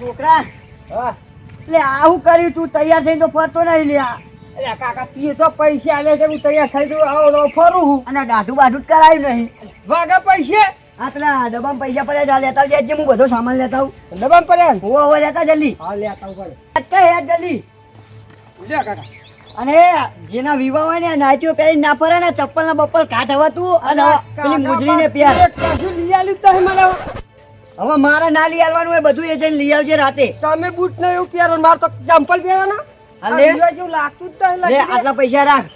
છોકરા? એટલે આવું કર્યું તું તૈયાર થઈને તો ફરતો નહીં લ્યા અરે કાકા તીએ તો પૈસા આલે છે હું તૈયાર થઈ આવો ફરું હું. અને દાઢું બાઢું જ કરાયું નહીં. વાગા પૈસે? ડબ્બામાં પૈસા પડ્યા લેતા આવજે હું બધો સામાન લેતા આવું. ડબ્બા પડ્યા હોવા હોવા લેતા જલ્દી. હા યાર જલ્દી? લે કાકા. અને જેના વિવાહ હોય ને નાઈટીઓ પહેરીને ના ફરે ને ચપ્પલ ના બપ્પલ કાઢ હવા તું અને પેલી મુજરીને પ્યાર એક કશું લઈ આલ્યું જ મને. હવે મારે ના લઈ આવવાનું હોય બધું એ જઈને લઈ આવજે રાતે. તમે બૂટ ને એવું પહેરો માર તો ચંપલ પહેરવાના? હા, આ લે. લીલા જેવું લાગતું જ તો લે આટલા પૈસા રાખ.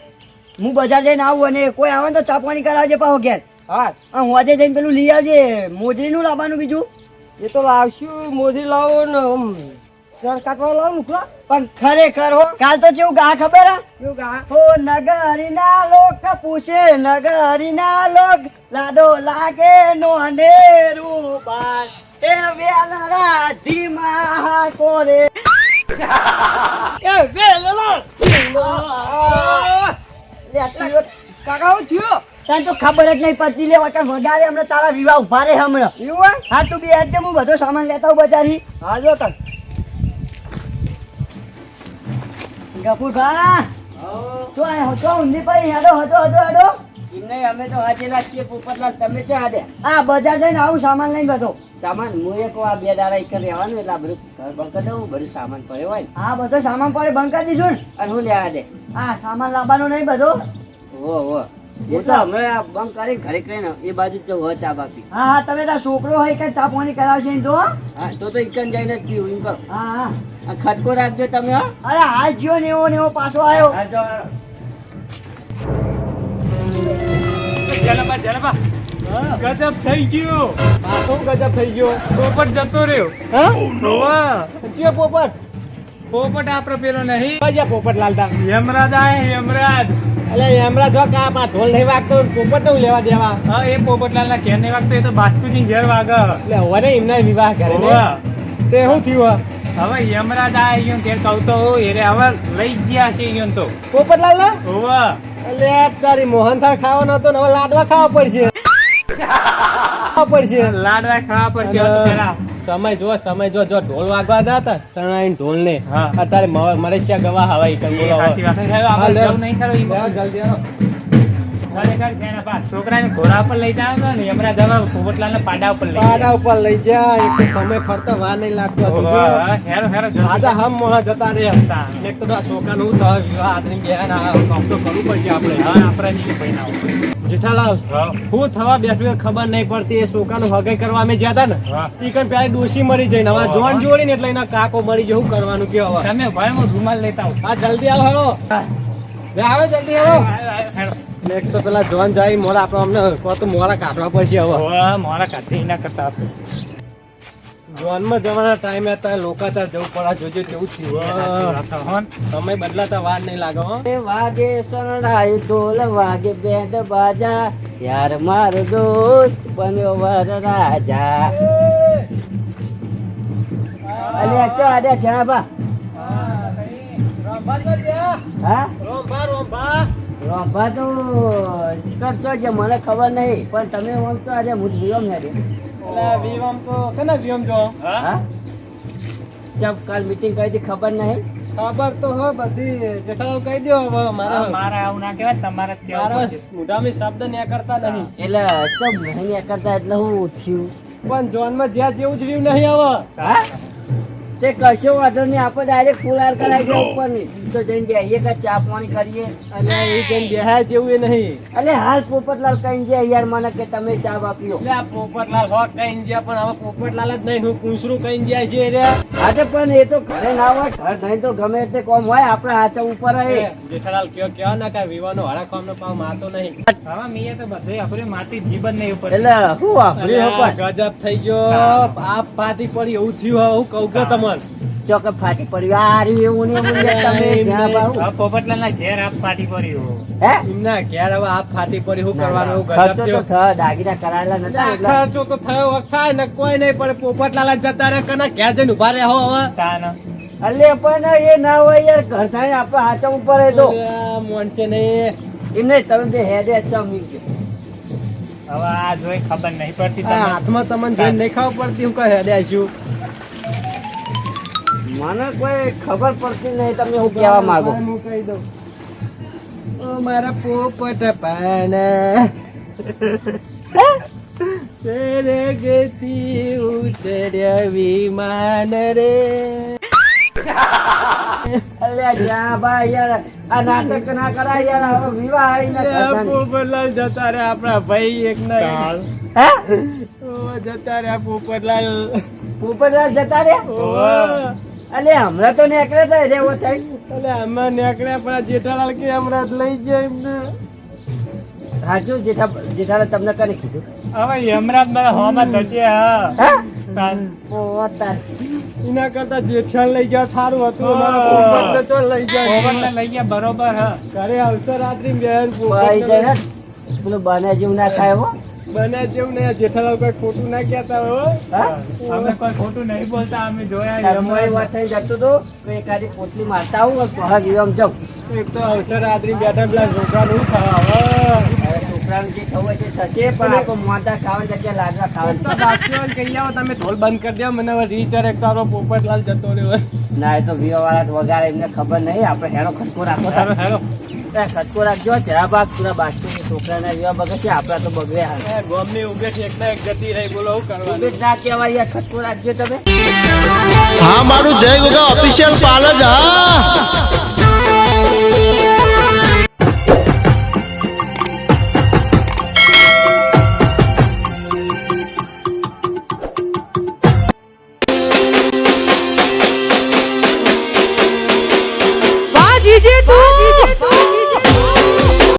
હું બજાર જઈને આવું અને કોઈ આવે ને તો ચાપવાની કરાવજે પાહો ઘેર. હા. હું આજે જઈને પેલું લઈ આવજે. મોજરીનું લાવવાનું બીજું. એ તો લાવશું મોજરી લાવો ને પણ ખરેખર હો કાલ તો કેવું ગા ખબર હે? કેવું ગા? હો નગરીના લોક પૂછે નગરીના લોક લાડો લાગે નો અંધેરું બાર. એ વેલરા ધીમા કોરે. એ કાકા હું થયો તને તો ખબર જ નહીં પડતી લે વખત વધારે હમણાં તારા વિવાહ ઊભા રહે હમણાં. એવું હા? તું બે આજે હું બધો સામાન લેતા હું બજારી હા જો તન. ગફુરભા તો આ હતો ઊંધી પડી હેડો હતો હતો હેડો. નહીં અમે તો હાજેલા છીએ પોપટલાલ તમે છે હાજે? હા બજાર જઈને આવું સામાન લઈને બધો. સામાન હું એક આ બે દાડા એક રહેવાનું એટલે આ બધું ઘર બંધ દઉં બધું સામાન પડ્યો હોય આ હા બધો સામાન પડે બંધ કરી દીધું ને. અને હું લેવા દે. હા સામાન લાવવાનો નહીં બધો. હો હો એ તો હમણાં આ કરી ઘરે કરીને એ બાજુ જ જવું ચા બાપી. હા હા તમે તાર છોકરો હોય કે ચા પાણી કરાવશે ને તો? હા તો તો ઇકન જઈને જ પીવું એમ કહો. હા હા. ખટકો રાખજો તમે હો. અરે હાલ જ્યો ને એવો ને એવો પાછો આવ્યો. હા જો. જલબા જલબા ગજબ થઈ ગયો. પાછો ગજબ થઈ ગયો. પોપટ જતો રહ્યો. હા? પોપટ? પોપટ આપડે પેલો નહીં. કયા પોપટ લાલતા? યમરાજ આય યમરાજ. એટલે એમરા જો કા પા ઢોલ નહીં વાગતો? પોપટનું લેવા દેવા? હા એ પોપટલાલ ના ઘેર નહીં વાગતો એ તો બાસ્કુજી ઘેર વાગે. એટલે હવે એમને વિવાહ કરે ને? તે શું થયું હવે? યમરાજ આય ગયો ઘેર કહું તો એરે હવે લઈ ગયા છે ગયો તો. પોપટલાલ ના હોવા. એટલે તારી મોહનથાળ ખાવાનો હતો ને હવે લાડવા ખાવા પડશે. ખાવા પડશે. લાડવા ખાવા પડશે. સમય જો સમય જો જો ઢોલ વાગવા હતા શરણાઈ ઢોલ ને અત્યારે મરેશિયા ગવા હવાઈ ઈ કન એ બોલો જવું જલ્દી છોકરાને ઘોડા પર લઈ જાવ ને યમરાજ હવે પોપટલાલ ને પાડા ઉપર લઈ પાડા ઉપર લઈ જા એક તો સમય ફરતો વાર નહીં લાગતો હતો હેરો હેરો જલ્દી. હમ મોણા જતા રે હતા એક તો આ છોકરાનું હું થવા વિવાહ આદરી બેન આ કામ તો કરવું પડશે આપણે. હા આપણા જેવી ભાઈ ના. જેઠાલાલ હું. થવા બેઠું ખબર નહીં પડતી એ છોકરાનું હગાઈ કરવા અમે ગયા હતા ને. ઈ કણ પેલા ડોશી મરી જઈને હવે જોન જોડી ને એટલે એના કાકો મરી જવું કરવાનું કે હવે? તમે ભાઈ હું રૂમાલ લેતા આવું. હા જલ્દી આવો હેરો આવે જલ્દી આવો. નેક્સ્ટ તો પેલા જોન જાય મોડા આપણે અમને કહો તો મોડા કાઢવા પછી હવે. મારા કાઢી ના કરતા આપણે. જોનમાં જવાના ટાઈમે હતા લોકાચાર જવું પડા જોજો કેવું થયું વાત તો હોન. સમય બદલાતા વાર નહીં લાગો હો. વાગે શરણાઈ ઢોલ વાગે બેડ બાજા. યાર મારો દોસ્ત બન્યો વર રાજા. અલે ચો અલે જણાબા હા? રોંભા તો કરશો છે મને ખબર નહીં પણ તમે આમ તો આજે હું ને હા? જબ કાલ મીટિંગ કરી હતી ખબર નહીં? ખબર તો હો બધી જેઠાલાલ કહી દો હવે મારા મારા આવું ના કહેવાય તમારે મારા મોઢામાં શબ્દ ને કરતા નહીં. એટલે તો મહિને કરતા એટલે હું થયું? પણ જોનમાં જ્યાં જેવું જ રહ્યું નહીં હવે. હા? તે કશો વાંધો નહીં આપણે ડાયરેક્ટ ફુલાર કરાવી દે ઉપરની તો જઈને જઈએ કે ચા પાણી કરીએ. અને એ જઈને બેહાય જેવું એ નહીં. અલે હાલ પોપટલાલ કઈ જાય યાર મને કે તમે ચા વાપર્યો. એટલે આ પોપટલાલ હોક કઈ ગયા પણ હવે પોપટલાલ જ નહીં હું કુંસરું કઈ જાય છે રે. આજે પણ એ તો ઘરે ના હોય ઘર નહીં તો ગમે તે કોમ હોય આપણે હાચા ઉપર રહે. જેઠાલાલ કયો કયો ના કાંઈ વિવાનો હરા કોમ નો પાવ મારતો નહીં. હવે મીએ તો બધે આપણે માટી જીવન નહીં ઉપર. એટલે હું આપણે ગજબ થઈ ગયો. આપ ફાટી પડી એવું થયું હવે હું કહું કે તમને ચોકે ફાટી પડ્યું એવું ને એવું ને. હવે ઘેર આપ ફાટી પડ્યું હે. એમના ઘેર હવે આપ ફાટી પડી શું કરવાનું? ખર્ચો તો થયો. દાગીના કરાયેલા નતા એટલે. ખર્ચો તો થયો હવે થાય ને કોઈ નહીં પણ પોપટલાલ જતા રહે કના ઘેર જઈને ઊભા રહે હવે. તાન. અલે પણ એ ના હોય યાર ઘર થાય આપણે હાચા ઉપર રહે તો. અલ્યા, મોનશે નહીં એમ નહીં તમે જે હેડે ચમી ગયો હવે આ જોઈ ખબર નહીં પડતી તમને. હાથમાં તમને જોઈ નહીં ખાવ પડતી હું કહે હેડે આવીશું મને કોઈ ખબર પડતી નહીં તમે હું કહેવા માંગો. હું કહી દઉં. ઓ મારા પોપટ પાના. સરગથી ઉતર્યા વિમાન રે. અલ્યા જ્યાં ભાઈ યાર આ નાટક ના કરાય યાર હવે વિવાહ. પોપટલાલ જતા રે આપણા ભાઈ એક ના હે? જતા રે પોપટલાલ. પોપટલાલ જતા રે. અલે હમણાં તો નીકળે તો રે ઓ અલે આમાં નીકળ્યા પણ જેઠાલાલ કે હમણાં લઈ જાય એમને. સાચું જેઠા જેઠાલાલ તમને કને કીધું? હવે યમરાજ મારા હોમાં થશે હા. એના કરતા જેઠાલ લઈ ગયા સારું હતું તો લઈ જાય. લઈ ગયા બરોબર હા. ઘરે આવશે રાત્રિ બેન પેલું બને જેવું ના થાય હો. બને જેવું નહીં જેઠાલાલ કોઈ ખોટું ના કહેતા હો. હા? અમે કોઈ ખોટું નહીં બોલતા અમે જોયા તમારી વાત થઈ જતો તો એકાદી પોટલી મારતા આવું તો હા જીવમ જાઉં એક તો અવસર રાત્રિ બેઠા પેલા છોકરાનું ખાવા હવે જે ખબર છે તે થશે પણ આપણે મોટા ખાવાની જગ્યાએ લાડવા ખાવાની. બાકીઓ કહી આવો તમે ઢોલ બંધ કરી દો મને રીચાર એક તારો પોપટલાલ જતો રહ્યો. ના એ તો વિવા વાળા વગાડે એમને ખબર નહીં આપણે હેરો ખટકો રાખો. એ ખટકો રાખજો જરા બાગ પૂરા બાકી છોકરાના વિવાહ બગડશે આપણા તો બગડે હાલ. ગોમની ઉગેટ એકના એક ગતિ રહી બોલો કરવા કરવાનું? ઊભી ના કહેવાય યાર ખટકો રાખજો તમે. હા મારું જય ગોગા ઓફિશિયલ પાર્લર હા.